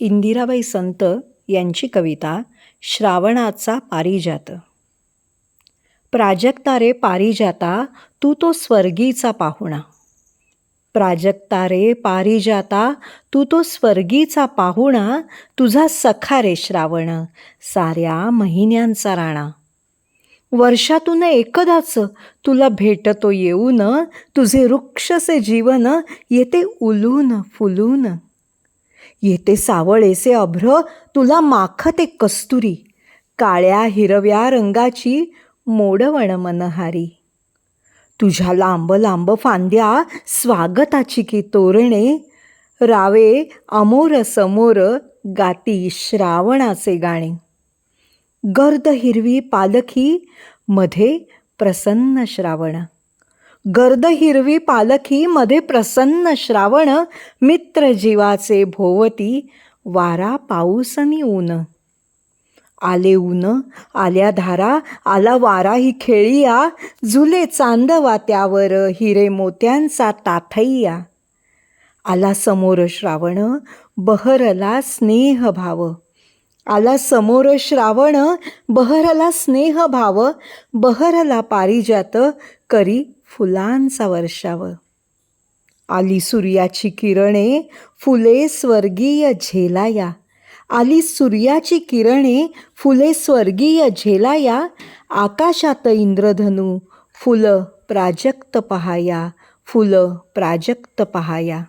इंदिराबाई संत यांची कविता श्रावणाचा पारिजात. प्राजक्ता रे पारिजाता तू तो स्वर्गीचा पाहुणा. प्राजक्ता रे पारिजाता तू तो स्वर्गीचा पाहुणा तुझा सखा रे श्रावण साऱ्या महिन्यांचा राणा. वर्षातून एकदाच तुला भेटतो येऊन तुझे वृक्षसे जीवन येते उलून फुलून. येते सावळेसे अभ्र तुला माखते कस्तुरी. काळ्या हिरव्या रंगाची मोडवण मनहारी. तुझ्या लांब लांब फांद्या स्वागताची की तोरणे. रावे अमोर समोर गाती श्रावणाचे गाणे. गर्द हिरवी पालखी मध्ये प्रसन्न श्रावण. गर्द हिरवी पालखी मध्ये प्रसन्न श्रावण मित्र जीवाचे भोवती वारा पाऊसनी ऊन. आले ऊन आल्या धारा आला वारा ही खेळिया झुले चांदवा त्यावर हिरे मोत्यांचा ताथैया. आला समोर श्रावण बहरला स्नेह भाव. आला समोर श्रावण बहरला स्नेह भाव. बहरला पारिजात करी फुलांचा वर्षाव आली सूर्याची किरणे फुले स्वर्गीय झेलाया. आली सूर्याची किरणे फुले स्वर्गीय झेलाया. आकाशात इंद्रधनू फुलं प्राजक्त पहाया. फुलं प्राजक्त पहाया.